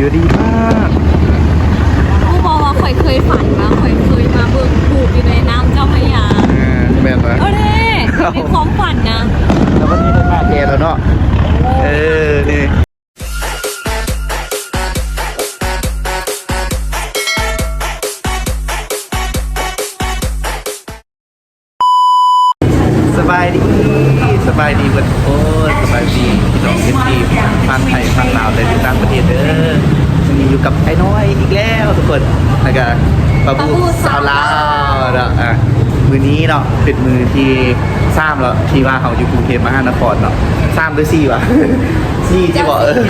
วิวดีมากผู้บอกว่าข่อยเคยฝันว่าข่อยเคยมาเบิ่งถูกอยู่ในน้ำเจ้าพระยาอ่าแม่นปะเออเด้มีความฝันนะ แล้ววันนี้ได้มาแทนแล้วเนาะ เออ นี่สบายดีสบายดีเพื่อนโอ้ย สบายดีพี่น้องเอฟซีฟังไทยฟังลาวและอยู่ต่างประเทศเด้อวันนี้อยู่กับไอ้น้อยอีกแล้วทุกคนแล้วก็ปะบูสาวลาวเนาะอะมือนี้เนาะเป็นมือที่ทราบแล้วที่ว่าเขาอยู่กรุงเทพมหานครเนาะทราบด้วยซี่วะซี่ที่บอกเออ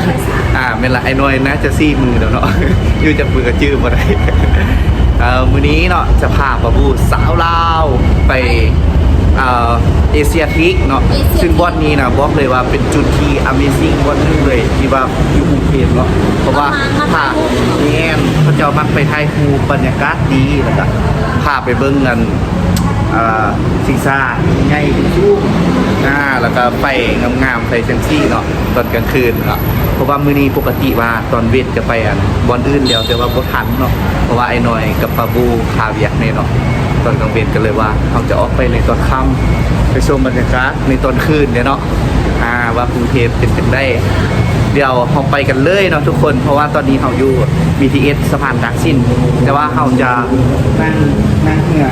อ่าเป็นละไอ้น้อยน่าจะซี่มือเดี๋ยวเนาะอยู่จากมือกับจื้อมาได้เอ่อมือนี้เนาะจะพาปะบูสาวลาวไป เอเชียทิกเนาะ Asia ซึ่งบอสนี้นะบอกเลยว่าเป็นจุดที่ Amazing บอสนึงเลยที่ว่าอยู่กรุงเทพเนาะ เพราะว่ามามา ถ้าถ่ายรูปแน่นเขาเจ้ามักไปถ่ายรูปบรรยากาศดีแล้วก็พาไปเบิ่งกันอ่าซิงซ่าใหญ่สูงอ่าแล้วก็ไปงามๆไปเซนซี่เนาะตอนกลางคืนเนาะเพราะว่ามื้อนี้ปกติว่าตอนเวทจะไปอันบอลอื่นแล้วแต่ว่าบ่ทันเนาะเพราะว่าไอ้น้อยกับปาบูคาเวียกเนี่ยเนาะ ตอนกลางเวรกันเลยว่าเราจะออกไปในตอนค่ำไปชมบรรยากาศในตอนคืนเนี่ยเนาะอ่าว่ากรุงเทพเป็นเป็นได้ เดี๋ยวเราไปกันเลยเนาะทุกคน เพราะว่าตอนนี้เราอยู่ BTS สะพานดักซิน แต่ว่าเราจะนั่งนั่งเรือ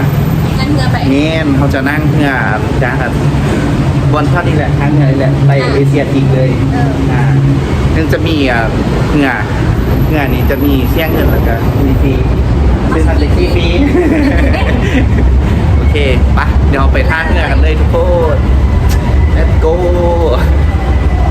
นั่นเงือไปเน้นเราจะนั่งเรือจากบนเท่านี้แหละทางเรือนี่แหละไปเอเชียทีกเลยเอออ่าซึ่งจะมีอ่าเรือเรือนี้จะมีเสี่ยงเงินแล้วก็มีฟรี ซึ่งมันจะฟรีฟรีโอเคปะเดี๋ยวเราไปท่าเรือกันเลยทุกคน let's go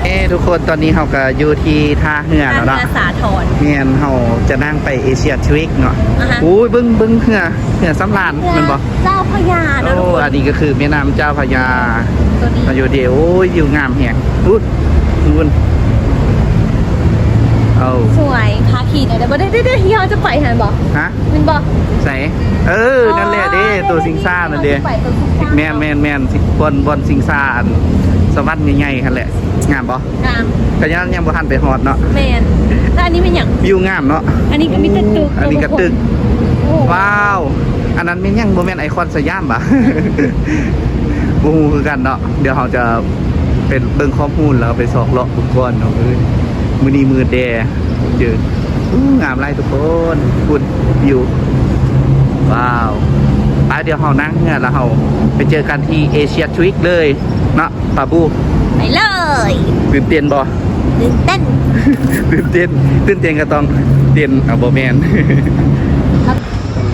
เอ้ทุกคนตอนนี้เราก็อยู่ที่ท่าเรือนั่นแล้วเงืเนาะอสาทรเมียนเราจะนั่งไปเอเชียทริกเนาะอ่าฮะ อุ้ยเบึ้งเบึ้งเรือเรือสำรานแมันบอกเจ้าพระยานะโอ้ทุกคนอันนี้ก็คือแม่น้ำเจ้าพระยา ตัวนี้มาอยู่เดียวโอ้ยอยู่งามแหงอุ้ยอุ้ย เอาสวยคาขี่หน่อยเดี๋ยวบ่ได้ได้ได้เฮียจะไปหันบอกฮะมันบอกใส่เออ นั่นแหละเด้ตัวสิงซ่านั่นเด้ไปตัวสิงซ่าแมนแมนแมนสิบอนบอนสิงซ่าอันสวัสดิ์ใหญ่ๆคันแหละงามปะงามก็ยังยังบ่ทันไปฮอดเนาะแมนแล้วอันนี้เป็นอย่างวิวงามเนาะอันนี้ก็มีแต่ตึกอันนี้ก็ตึกว้าว อันนั้นเป็นยังบ่แม่นไอคอนสยามปะบ่ฮู้คือกันเนาะเดี๋ยวเราจะเป็นเบิ่งข้อมูลแล้วไปสอกเลาะทุกคนเนาะเอ้ย มื้อนี้มือแดเจออู้งามหลายทุกคนคุณวิวว้าวไปเดี๋ยวเรานั่งเนี่ยแล้วเราไปเจอกันที่เอเชียทวิกเลยเนาะปาบูไปเลยตื่นเต้นบ่ตื่นเต้นตื่นเต้นตื่นเต้นก็ต้องเต้นเอาบ่แมน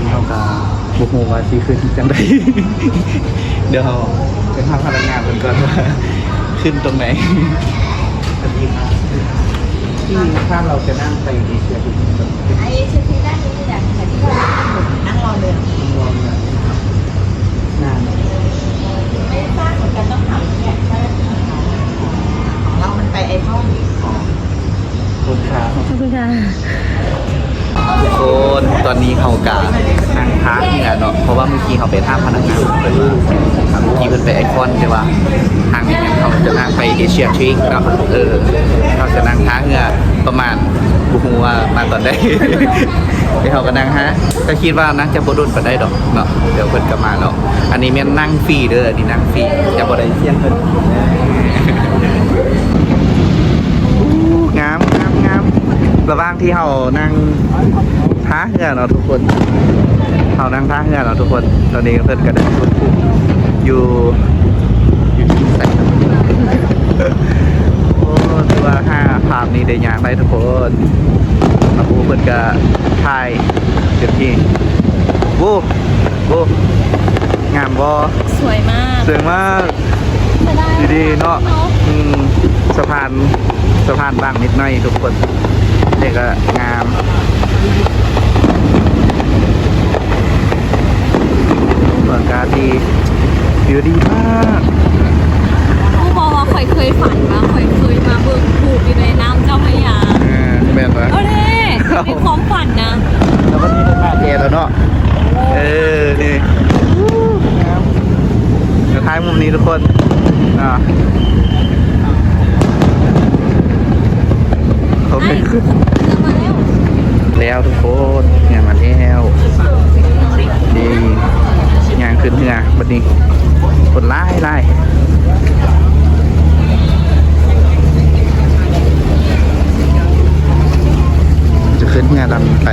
เราก็บ่ฮู้ว่าสิขึ้นจังไดเดี๋ยวเราไปหาพนักงานกันก่อนว่าขึ้นตรงไหนสวัสดีครับ ที่ถ้าเราจะนั่งไปเอเชียทวิกไอ้ชื่อที่ด้านนี้นี่แหละแต่ที่เรานั่งรอเรือรวมเนี่ยนานไม่ทราบเหมือนกันต้องถามเนี่ยของเรามันไปไอพ่ออ๋อขอบคุณครับขอบคุณค่ะทุก คนตอนนี้เขากะนั่งพักเนี่ยเนาะเพราะว่าเมื่อกี้เขาไปท่าพนักงานไปดูครับเมื่อกี้เป็นไปไอคอนใช่ปะทางนี้เขาจะนั่งไปเอเชียทริกเนาะเออเขาจะนั่งท้าเงือประมาณบูฮูว่ามาตอนได้เดี๋ยวเขาก็นั่งฮะก็คิดว่านั่งจะบดุนไปได้ดอกเนาะเดี๋ยวเพิ่นก็มาเนาะอันนี้แม่นนั่งฟรีเด้ออันนี้นั่งฟรีจะบ่ได้เที่ยงเพิ่นงามงามงามระหว่างที่เรานั่ง ท้าเรือเนาะทุกคนเรานั่งท้าเรือเนาะทุกคน ตอนนี้เพิ่นก็ได้คุณคุมอยู่อยู่ที่ใส่โอ้ถือว่าห้าภาพนี้ได้ยางได้ทุกคนมาปูเพิ่นก็ถ่ายเต็มที่บูบูงามบ่สวยมากสวยมากดีๆเนาะอืมสะพานสะพานบางนิดหน่อยทุกคนเด็กก็งามบรรยากาศดีวิวดีมากผู้บอกว่าข่อยเคยฝันว่าข่อยเคยมาเบิ่งถูกอยู่ในน้ำเจ้าพระยาเออแม่นปะเออเด้มีความฝันนะแล้ววันนี้ได้มาเทแล้วเนาะเออนี่งามเดี๋ยวท้ายมุมนี้ทุกคนอ่าเขาไอ้ไม่ขึ้นเรือมาแล้วทุกคนงานมาแล้วดี ยางขึ้นเหือบัดนี้คนไล่ไล่จะขึ้นเหือลำไป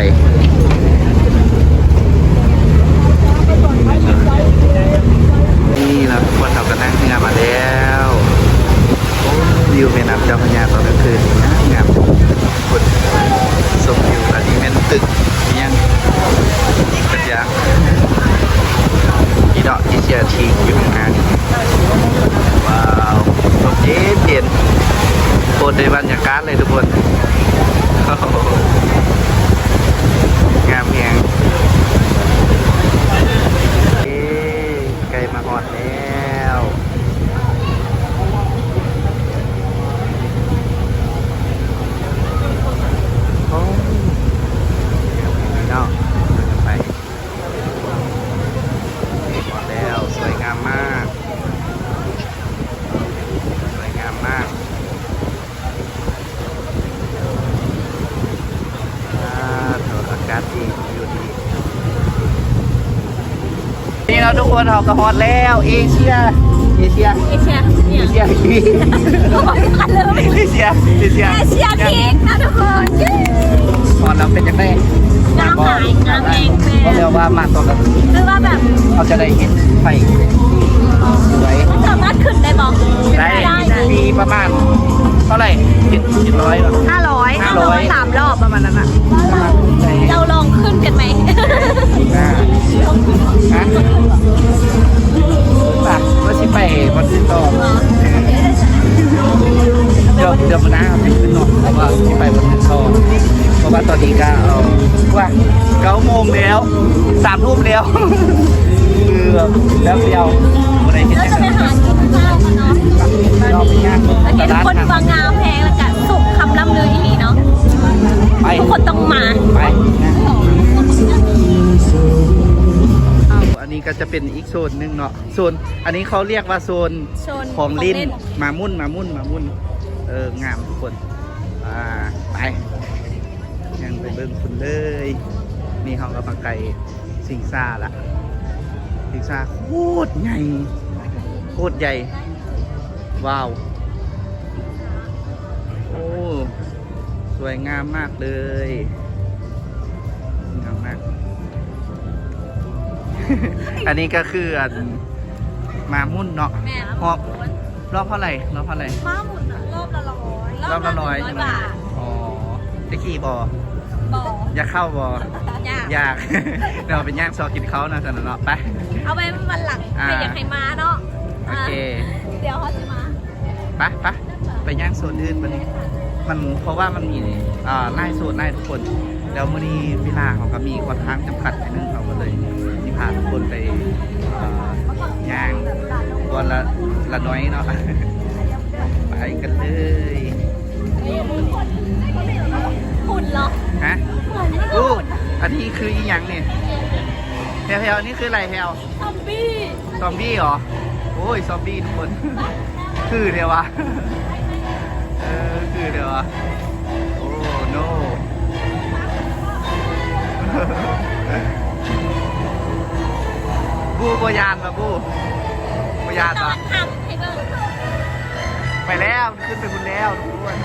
นี่เราทุกคนเราก็นั่งเรือมาแล้วโอ้วิวแม่น้ำเจ้าพระยาตอนกลางคืนงามงามคนสมวิวอันนี้เป็นตึกอิหยังอีกกระยาง อีดอกอีเชียทีอยู่ข้างหน้านว้าวลมเย็นเย็นโคตรในบรรยากาศเลยทุกคนงามเพียง เอ๊ะใกล้มาหอดแล้วโอ้เนาะไปหมดแล้ว สวยงามมาก สวยงามมากอ่าเถอะอากาศดีอยู่ดี นี่เราทุก คนเรากระฮอดแล้ว เอเชีย เอเชีย เอเชียเอเนี่ยเชียทีก็บอกกันเลยเอเชียเอเชียเอเชียทีกนะทุกคนเย้ฮอดเราเป็นยังไงงามหลายงามเองแม่ก็เรียกว่ามาตอนกลางคืนคือว่าแบบเขาจะได้เห็นไฟ สวยมันสามารถขึ้นได้บอกได้ได้มีประมาณเท่าไหร่เจ็ดเจ็ดร้อยป่ะห้าร้อยห้าร้อย สามรอบประมาณนั้นอะประมาณไหนเราลองขึ้นกันไหม อ่าฮะป่ะว่าสิไปบนที่ต่อเดี๋ยวเดี๋ยวมาหน้าไปขึ้นหน่อยเพราะว่าที่ไปบนโซนเพราะว่าตอนนี้ก็เอาว่าเก้าโมงแล้วสามทุ่มแล้วคือแบบแล้วเดียว อะไรเห็นเราจัจะงไปหากินข้าวกันเนาะเราไปย่างอันนี้ตทุกลาดคนนัดฟังงามแพงแล้วกันสุขคำล่ำลืออีหลีเนาะไปทุกคนต้องมาไปนะอันนี้ก็จะเป็นอีกโซนหนึ่งเนาะโซนอันนี้เขาเรียกว่าโซนโซนของลิ้นของเล่นมามุ่นมามุ่นมามุ่นเอองามทุกคนอ่าไปยังไปเบิ่งคุณเลยนี่เขาก็มาไกลสิงซ่าละ สิงซ่าโคตรใหญ่โคตรใหญ่ ว้าว โอ้ สวยงามมากเลยงามมาก อันนี้ก็คืออันมามุ่นเนาะแม่หอบรอบเท่าไหร่รอบเท่าไหร่ม้าหมุนอะรอบละร้อยรอบละร้อยหใช่นึ่งไหมบาทอ๋อจะขี่บอบอกอยากเข้าบอ อยาก อยาก เราเป็นย่างซอกินเขานะสันเนาะไป เอาไปวันหลังอ่าใครอยากให้มาเนาะโอเคอะเดี๋ยวเขาจะมาไปไปไปย่างโซนอื่นวันนี้ มันเพราะว่ามันมีอ่าไล่โซนไล่ทุกคน แล้วมื่อนี้เวลาเขาก็มีค่อนข้างจำกัดนิดนึงเขาก็เลยที่พาทุกคนไปอ่าย่างวันละละน้อยเนาะไปกันเลยหุ่นเหรอฮะหุ่นนี่ก็อู้หุ่นอันนี้คืออีหยังเนี่ย แฮวแฮวนี่คืออะไรแฮวซอมบี้ซอมบี้เหรอ โอ้ยซอมบี้ทุกคน คือเดียววะ เออ คือเดียววะ โอ้โนบูบยานปะบูบยานตอปะนทำให้เบิ่งไปแล้วขึ้นไปคุณแล้วทุกคน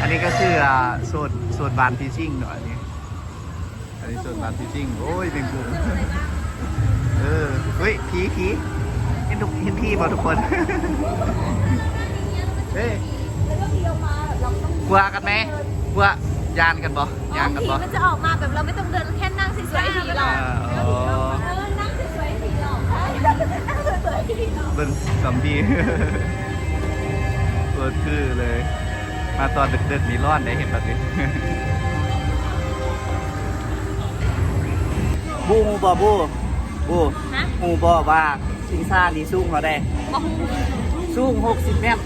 อันนี้ก็คืออ่าโซนโซนบานฟิชชิ่งเนาะอั นนี้อันนี้โซนบานฟิชชิ่งโอ้ยเป็นกลุ่มเออเฮ้ยผีผีเห็นทุกเห็นพี่ป่ะทุกคนเฮ้ยกลัวกันไหมกลัวยานกันบ่ยานกันผีบ่มันจะออกมาแบบเราไม่ต้องเดินแค่นั่งสวยๆผีหรอกอ่าอ๋อเออนั่งสวยๆผีหรอกนั่งสวยๆผีหรอกเบิ้งซอมบี้ตัวคือเลย มาตอนดึกๆนี่ร้อนได้เห็นปะสิ บูฮูบอบูบูฮะฮูบอว่าสิงซ่านี่สูงเขาได้บอกสูง60 เมตร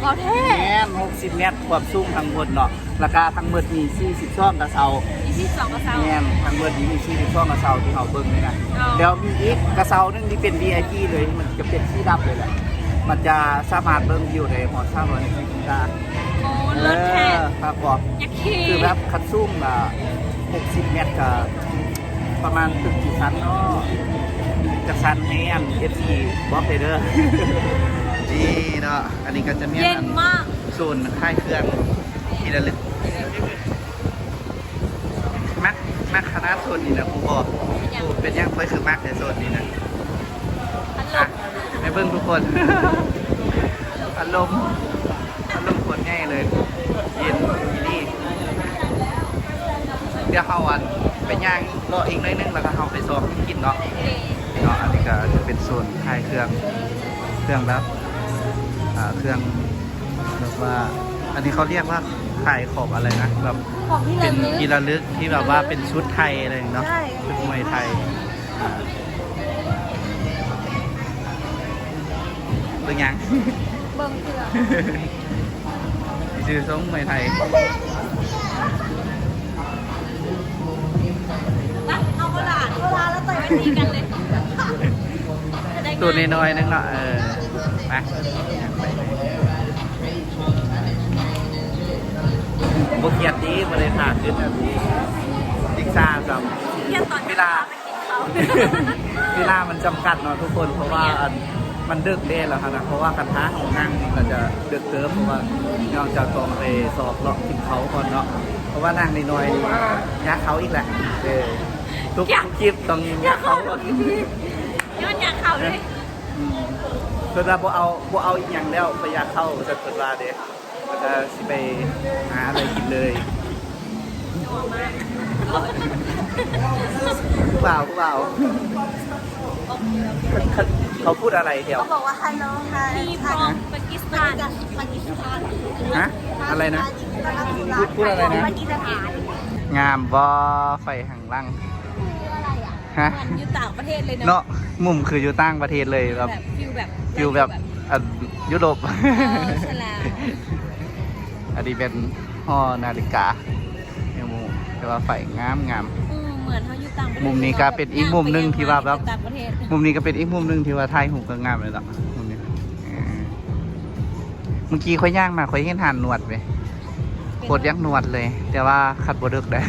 เราเท่แม่น60 เมตรความสูงทั้งหมดเนาะราคาทั้งหมดมี40ช่องกระเซาอีที่สองกระเซา แม่นทั้งหมดนี้มี40ช่องกระเซาที่เขาเบิ่งนี่นะอ๋อเดี๋ยวมีอีกกระเซาหนึงที่เป็น VIP เลยมันจะเป็นที่ดับเลยแหละมันจะสามารถเบิ่งวิวได้หอด360องศาโอ้เลิศแท้ออครับบอก อยากขี่คือแบบคัดซุ่มอะ60 เมตรกับ ประมาณตึกกี่ชั้นเนาะจากชั้นนี้อัน FC บอกเลยเด้อนี่เนาะอันนี้ก็จะมีเย็นอันมากส่วนค่ายเครื่องที่ระลึกมักมักคณะส่วนนี้นะครูบอกครูเป็นยังค่อยคือมักในส่วนนี้นะพัดลอะมไปเบิ้งทุกคนอารมณ์อารมณ์คนง่ายเลย เย็นที่นี่เดี๋ยวเขาอัน ไปย่างรออีกหน้อยนึงแล้วก็เขาไปซ้อมกินเนาะโอเคเนาะอันนี้ก็จะเป็นโซนค่ายเครื่องเครื่องแบบอ่าเครื่องแบบว่า อันนี้เขาเรียกว่าค่ายขอบอะไรนะแบบของที่เป็ระนลึก กีฬาลึกที่แบบว่าเป็นชุดไทยอะไรอย่างเนาะใช่ ชุดมวยไทยอ่าเป็นยัง เบิ่งเสือชื่อทรงมวยไทยน แล้วต่อยไม่ตีกันเลยจะได้ตัวน้อยๆนึงเนาะเออไปบุกเกียรติดีบริษัทขึ้นแบบนี้ดิกซ่าจำเที่ยงตอนเวลาไปกินเขาเวลามันจำกัดเนาะทุกคนเพราะว่าอันมันดึกเด้แล้วครับนะเพราะว่าคันท้าของนั่งนี่ก็จะดึกเติมเพราะว่าเราจะต้องไปสอบเลาะกินเขาก่อนเนาะเพราะว่านั่งน้อยๆนี่ยักเขาอีกแหละเออ ทุกคลิปต้องยักเขาก่อนย้อนอยากเขาเลยอืมเพิ่นว่าบ่เอาบ่เอาอีกอย่างแล้วไปอยากเข้าจะเพิ่นว่าเด้ก็จะสิไปหาอะไรกินเลยผู้บ่าวผู้บ่าวเขาเขาพูดอะไรเดี๋ยว เขาบอกว่าฮัลโหลค่ะมีฟอมปากีสถานปากีสถานฮะ อะไรนะ พูดพูดอะไรนะ ปากีสถาน งามบ่ไฟหังลังคืออะไรอะ ฮะ เหมือนอยู่ต่างประเทศเลยเนอะเนาะมุมคืออยู่ต่างประเทศเลยแบบแบบฟิลแบบอยู่แบบอันยุโรป เออใช่แล้วอันนี้เป็นห่อนาฬิกาเนี่ยหมูแต่ว่าไฟงามงาม อืมเหมือนเขาอยู่ต่างประเทศมุมนี้ก็เป็นอีกมุมหนึ่งที่ว่าแบบ ต่างประเทศมุมนี้ก็เป็นอีกมุมหนึ่งที่ว่าถ่ายหูปก็งามเลยล่ะมุมนี้เออเมื่อกี้ค่อยย่างมาค่อยเห็นหานหนวดไปโคตรยักหนวดเลย แต่ว่าขัดบดึกได้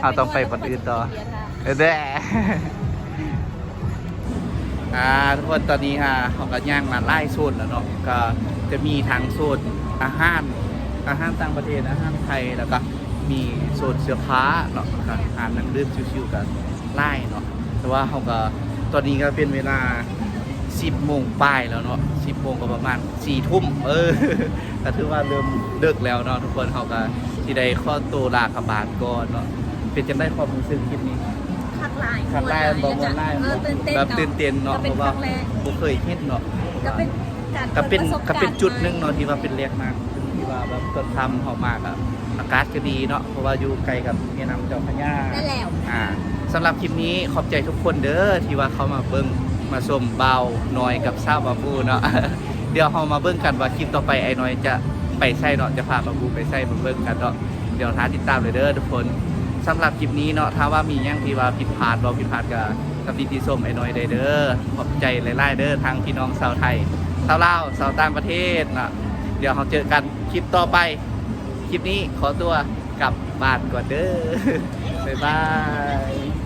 เอาต้องไปปฏิอื่นต่อเอ อแด่อ่าทุกคนตอนนี้ฮะเขาก็ย่างมาไล่โซนแล้วเนาะก็จะมีทางโซนอาหารอาหารต่างประเทศอาหารไทยแล้วก็มีโซนเสื้อผ้าเนาะก็อาหารนั่งดื่มชิวๆกันไล่เนาะแต่ว่าเขาก็ตอนนี้ก็เป็นเวลา10โมงปลายแล้วเนาะ10โมงก็ประมาณ4ทุ่มเออก็ถือว่าเริ่มเลิกแล้วเนาะทุกคนเขาก็ที่ได้ข้อตัวลากระบาดก่อนเนาะเป็นจังได้ความรู้สึกคลิปนี้ คักลายขันไล่บอกว่าไล่เออตื่นเต้นแบบตื่นเต้นเนาะก็เพเป็นราะคว่ารั้งแรกบ่เคยเห็นเนาะก็เป็นการก็เป็นปิดประสบก็การณ์เป็นจุดหนึ่งเนาะที่ว่าเป็นเรียกมากที่ว่าแบบต้นทำเขามากอะอากาศก็ดีเนาะเพราะว่าอยู่ไกลกับแม่น้ำเจ้าพระยา ได้แล้ว อ่าสำหรับคลิปนี้ขอบใจทุกคนเด้อที่ว่าเขามาเบิ้งมาชมเบาน้อยกับซาบาบูเนาะ เดี๋ยวเรามาเบิ้งกันว่าคลิปต่อไปไอ้น้อยจะไปใส่เนาะจะพาบาบูไปใส่มาเบิ้งกันเนาะเดี๋ยวท้าติดตามเลยเด้อทุกคน สำหรับคลิปนี้เนาะถ้าว่ามีหยังที่ว่าผิดพลาดเราผิดพลาดกับกับดีที่ส้มไอ้น้อยได้เด้อขอบใจหลายๆเด้อทางพี่น้องชาวไทยชาวลาวชาวต่างประเทศนะเดี๋ยวเราเจอกันคลิปต่อไป คลิปนี้ขอตัวกลับบ้านก่อนเด้อบ๊ายบาย